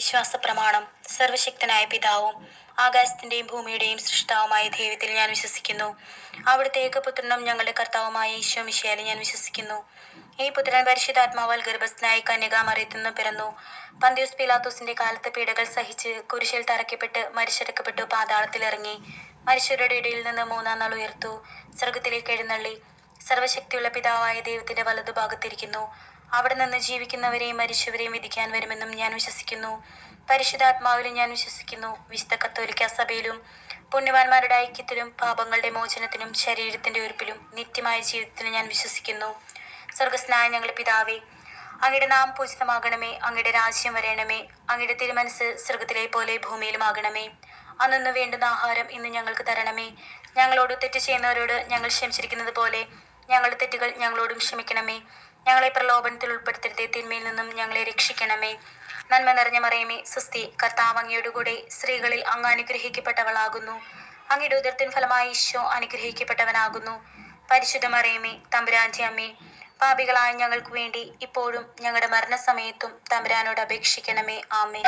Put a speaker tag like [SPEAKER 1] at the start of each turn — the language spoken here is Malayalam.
[SPEAKER 1] വിശ്വാസ പ്രമാണം സർവശക്തനായ പിതാവും ആകാശത്തിന്റെയും ഭൂമിയുടെയും സൃഷ്ടാവുമായ ദൈവത്തിൽ ഞാൻ വിശ്വസിക്കുന്നു. അവിടുത്തെ ഏകപുത്രനും ഞങ്ങളുടെ കർത്താവുമായ ഈശോ മിശിയാലും ഞാൻ വിശ്വസിക്കുന്നു. ഈ പുത്രൻ പരിശുദ്ധാത്മാവാൽ ഗർഭസ്ഥനായ കന്യകാമറിയത്തിൽ മറിയത്തുനിന്ന് പിറന്നു. പന്തിയൂസ് പിലാത്തോസിന്റെ കാലത്ത് പീഡകൾ സഹിച്ച് കുരിശിൽ തറക്കപ്പെട്ട് മരിച്ചെടുക്കപ്പെട്ടു പാതാളത്തിൽ ഇറങ്ങി. മനുഷ്യരുടെ ഇടയിൽ നിന്ന് മൂന്നാം നാൾ ഉയർത്തു സ്വർഗത്തിലേക്ക് എഴുന്നള്ളി. സർവശക്തിയുള്ള പിതാവായ ദൈവത്തിന്റെ വലതുഭാഗത്തിരിക്കുന്നു. അവിടെ നിന്ന് ജീവിക്കുന്നവരെയും മരിച്ചവരെയും വിധിക്കാൻ വരുമെന്നും ഞാൻ വിശ്വസിക്കുന്നു. പരിശുദ്ധാത്മാവിലും ഞാൻ വിശ്വസിക്കുന്നു. വിശുദ്ധ കത്തോലിക്ക സഭയിലും പുണ്യവാന്മാരുടെ ഐക്യത്തിലും പാപങ്ങളുടെ മോചനത്തിനും ശരീരത്തിന്റെ ഉയർപ്പിലും നിത്യമായ ജീവിതത്തിലും ഞാൻ വിശ്വസിക്കുന്നു. സ്വർഗസ്നായ ഞങ്ങളുടെ പിതാവേ അങ്ങയുടെ നാം പൂജിതമാകണമേ അങ്ങയുടെ രാജ്യം വരയണമേ അങ്ങയുടെ തിരുമനസ് സ്വർഗത്തിലെ പോലെ ഭൂമിയിലുമാകണമേ. അന്നു വേണ്ടുന്ന ആഹാരം ഇന്ന് ഞങ്ങൾക്ക് തരണമേ. ഞങ്ങളോട് തെറ്റ് ചെയ്യുന്നവരോട് ഞങ്ങൾ ക്ഷമിച്ചിരിക്കുന്നത് പോലെ ഞങ്ങളുടെ തെറ്റുകൾ ഞങ്ങളോടും ക്ഷമിക്കണമേ. ഞങ്ങളെ പ്രലോഭനത്തിൽ ഉൾപ്പെടുത്തരുതേ തിന്മയിൽ നിന്നും ഞങ്ങളെ രക്ഷിക്കണമേ. നന്മ നിറഞ്ഞ മറിയമേ സുസ്തി കർത്താവ് അങ്ങയുടെ കൂടെ സ്ത്രീകളിൽ അങ്ങ് അനുഗ്രഹിക്കപ്പെട്ടവളാകുന്നു. അങ്ങയുടെ ഉദരത്തിൻ ഫലമായി ഈശോ അനുഗ്രഹിക്കപ്പെട്ടവനാകുന്നു. പരിശുദ്ധ മറിയമേ തമ്പുരാന്റെ അമ്മേ പാപികളായ ഞങ്ങൾക്ക് വേണ്ടി ഇപ്പോഴും ഞങ്ങളുടെ മരണസമയത്തും തമ്പുരാനോട് അപേക്ഷിക്കണമേ. ആമേ